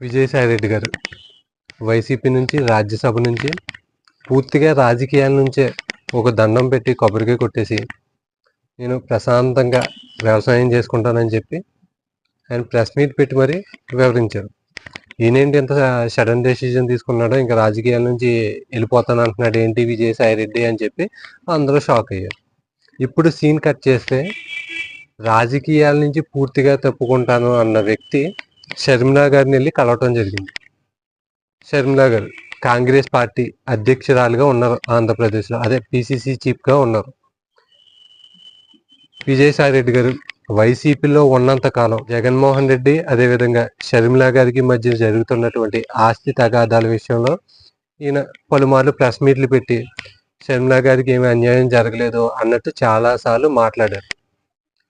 విజయసాయి రెడ్డి గారు. వైసీపీ నుంచి రాజ్యసభ నుంచి పూర్తిగా రాజకీయాల నుంచే ఒక దండం పెట్టి కొబ్బరికాయ కొట్టేసి నేను ప్రశాంతంగా వ్యవసాయం చేసుకుంటానని చెప్పి ఆయన ప్రెస్ మీట్ పెట్టి మరీ వివరించారు. ఈయనేంటి ఎంత సడన్ డెసిజన్ తీసుకున్నాడో ఇంకా రాజకీయాల నుంచి వెళ్ళిపోతాను అంటున్నాడు ఏంటి విజయసాయి రెడ్డి అని చెప్పి అందరూ షాక్ అయ్యారు. ఇప్పుడు సీన్ కట్ చేస్తే రాజకీయాల నుంచి పూర్తిగా తప్పుకుంటాను అన్న వ్యక్తి షర్మిలా గారిని వెళ్ళి కలవటం జరిగింది. షర్మిలా గారు కాంగ్రెస్ పార్టీ అధ్యక్షురాలుగా ఉన్నారు ఆంధ్రప్రదేశ్లో. అదే పిసిసి చీఫ్గా ఉన్నారు. విజయసాయి రెడ్డి గారు వైసీపీలో ఉన్నంత కాలం జగన్మోహన్ రెడ్డి అదేవిధంగా షర్మిలా గారికి మధ్య జరుగుతున్నటువంటి ఆస్తి తగాదాల విషయంలో ఈయన పలుమార్లు ప్రెస్ మీట్లు పెట్టి షర్మిలా గారికి ఏమి అన్యాయం జరగలేదు అన్నట్టు చాలాసార్లు మాట్లాడారు.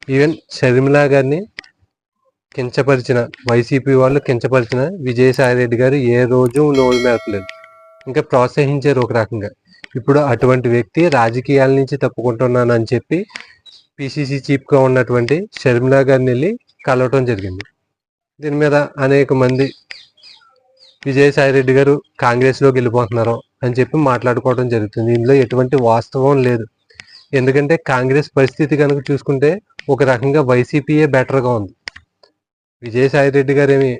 ఈవెన్ షర్మిలా గారిని కించపరిచిన వైసీపీ వాళ్ళు కించపరిచిన విజయసాయి రెడ్డి గారు ఏ రోజు నోరు మేపలేదు. ఇంకా ప్రోత్సహించారు ఒక రకంగా. ఇప్పుడు అటువంటి వ్యక్తి రాజకీయాల నుంచి తప్పుకుంటున్నానని చెప్పి పిసిసి చీఫ్గా ఉన్నటువంటి షర్మిలా గారిని వెళ్ళి కలవటం జరిగింది. దీని మీద అనేక మంది విజయసాయి రెడ్డి గారు కాంగ్రెస్లోకి వెళ్ళిపోతున్నారు అని చెప్పి మాట్లాడుకోవడం జరుగుతుంది. ఇందులో ఎటువంటి వాస్తవం లేదు. ఎందుకంటే కాంగ్రెస్ పరిస్థితి కనుక చూసుకుంటే ఒక రకంగా వైసీపీయే బెటర్గా ఉంది. విజయసాయి రెడ్డి గారు ఏమి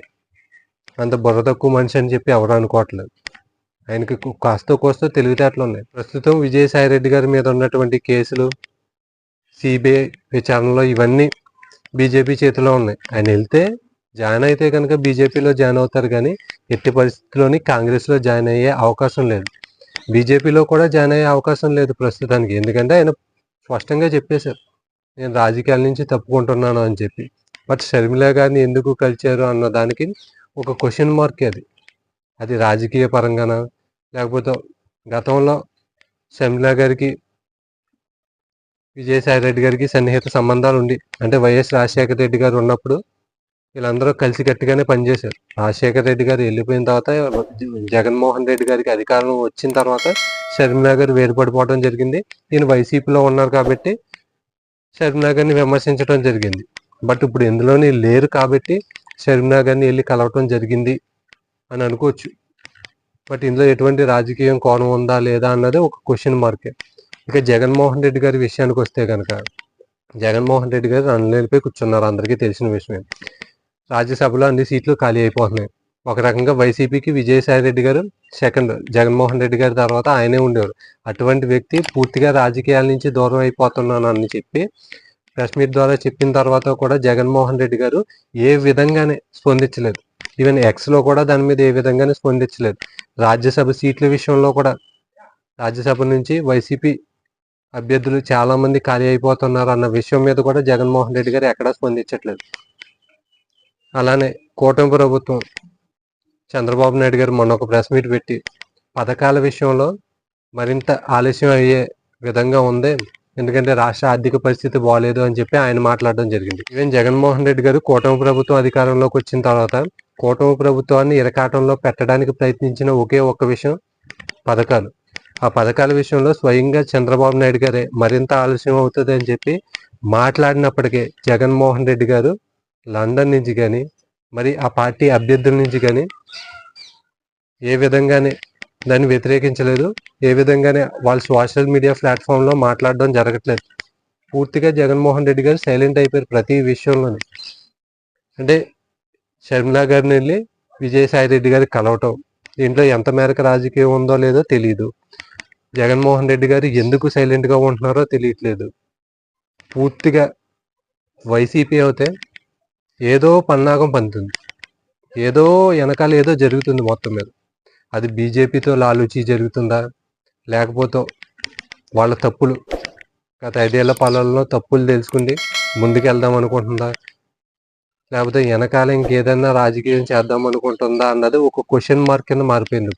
అంత బుర్ర తక్కువ మనిషి అని చెప్పి ఎవరు అనుకోవట్లేదు. ఆయనకి కాస్త కోస్త తెలివితేటలు ఉన్నాయి. ప్రస్తుతం విజయసాయి రెడ్డి గారి మీద ఉన్నటువంటి కేసులు సిబిఐ విచారణలో ఇవన్నీ బీజేపీ చేతిలో ఉన్నాయి. ఆయన వెళ్తే జాయిన్ అయితే కనుక బీజేపీలో జాయిన్ అవుతారు కానీ ఎట్టి పరిస్థితుల్లోని కాంగ్రెస్లో జాయిన్ అయ్యే అవకాశం లేదు. బీజేపీలో కూడా జాయిన్ అయ్యే అవకాశం లేదు ప్రస్తుతానికి. ఎందుకంటే ఆయన స్పష్టంగా చెప్పేశారు. నేను రాజకీయాల నుంచి తప్పుకుంటున్నాను అని చెప్పి. బట్ షర్మిల గారిని ఎందుకు కలిచారు అన్న దానికి ఒక క్వశ్చన్ మార్క్ అది. అది రాజకీయ పరంగానా? లేకపోతే గతంలో షర్మిల గారికి విజయసాయి రెడ్డి గారికి సన్నిహిత సంబంధాలు ఉండి అంటే వైఎస్ రాజశేఖర రెడ్డి గారు ఉన్నప్పుడు వీళ్ళందరూ కలిసికట్టుగానే పనిచేశారు. రాజశేఖర రెడ్డి గారు వెళ్ళిపోయిన తర్వాత జగన్మోహన్ రెడ్డి గారికి అధికారం వచ్చిన తర్వాత షర్మిల గారు వేరుపడిపోవడం జరిగింది. ఈయన వైసీపీలో ఉన్నారు కాబట్టి షర్మిల గారిని విమర్శించడం జరిగింది. బట్ ఇప్పుడు ఇందులోని లేరు కాబట్టి షర్మినా గారిని వెళ్ళి కలవటం జరిగింది అని అనుకోవచ్చు. బట్ ఇందులో ఎటువంటి రాజకీయం కోణం ఉందా లేదా అన్నది ఒక క్వశ్చన్ మార్కే ఇక జగన్మోహన్ రెడ్డి గారి విషయానికి వస్తే కనుక జగన్మోహన్ రెడ్డి గారు రన్లేపై కూర్చున్నారు అందరికీ తెలిసిన విషయమే. రాజ్యసభలో అన్ని సీట్లు ఖాళీ అయిపోతున్నాయి. ఒక రకంగా వైసీపీకి విజయసాయి రెడ్డి గారు సెకండ్ జగన్మోహన్ రెడ్డి గారి తర్వాత ఆయనే ఉండేవారు. అటువంటి వ్యక్తి పూర్తిగా రాజకీయాల నుంచి దూరం అయిపోతున్నాను అని చెప్పి ప్రెస్ మీట్ ద్వారా చెప్పిన తర్వాత కూడా జగన్మోహన్ రెడ్డి గారు ఏ విధంగానే స్పందించలేదు. ఈవెన్ ఎక్స్లో కూడా దాని మీద ఏ విధంగానే స్పందించలేదు. రాజ్యసభ సీట్ల విషయంలో కూడా రాజ్యసభ నుంచి వైసీపీ అభ్యర్థులు చాలామంది ఖాళీ అయిపోతున్నారు అన్న విషయం మీద కూడా జగన్మోహన్ రెడ్డి గారు ఎక్కడా స్పందించట్లేదు. అలానే కూటమి ప్రభుత్వం చంద్రబాబు నాయుడు గారు మొన్న ఒక ప్రెస్ మీట్ పెట్టి పథకాల విషయంలో మరింత ఆలస్యం అయ్యే విధంగా ఉంది ఎందుకంటే రాష్ట్ర ఆర్థిక పరిస్థితి బాగాలేదు అని చెప్పి ఆయన మాట్లాడడం జరిగింది. ఈవెన్ జగన్మోహన్ రెడ్డి గారు కూటమి ప్రభుత్వం అధికారంలోకి వచ్చిన తర్వాత కూటమి ప్రభుత్వాన్ని ఇరకాటంలో పెట్టడానికి ప్రయత్నించిన ఒకే ఒక్క విషయం పథకాలు. ఆ పథకాల విషయంలో స్వయంగా చంద్రబాబు నాయుడు గారే మరింత ఆలస్యం అవుతుంది అని చెప్పి మాట్లాడినప్పటికే జగన్మోహన్ రెడ్డి గారు లండన్ నుంచి కానీ మరి ఆ పార్టీ అభ్యర్థుల నుంచి కానీ ఏ విధంగానే దాన్ని వ్యతిరేకించలేదు. ఏ విధంగానే వాళ్ళ సోషల్ మీడియా ప్లాట్ఫామ్లో మాట్లాడడం జరగట్లేదు. పూర్తిగా జగన్మోహన్ రెడ్డి గారు సైలెంట్ అయిపోయారు ప్రతి విషయంలోనే. అంటే షర్మిలా గారిని వెళ్ళి విజయసాయి రెడ్డి గారికి కలవటం దీంట్లో ఎంత మేరకు రాజకీయం ఉందో లేదో తెలియదు జగన్మోహన్ రెడ్డి గారు ఎందుకు సైలెంట్గా ఉంటున్నారో తెలియట్లేదు. పూర్తిగా వైసీపీ అయితే ఏదో పన్నాగం పంతుంది ఏదో వెనకాల ఏదో జరుగుతుంది మొత్తం మీద. అది బీజేపీతో లాలూచి జరుగుతుందా? లేకపోతే వాళ్ళ తప్పులు? గత ఐదేళ్ళ పాలనలో తప్పులు తెలుసుకుంది ముందుకెళ్దాం అనుకుంటుందా? లేకపోతే వెనకాల ఇంకేదైనా రాజకీయం చేద్దాం అనుకుంటుందా అన్నది ఒక క్వశ్చన్ మార్క్ కింద మారిపోయింది.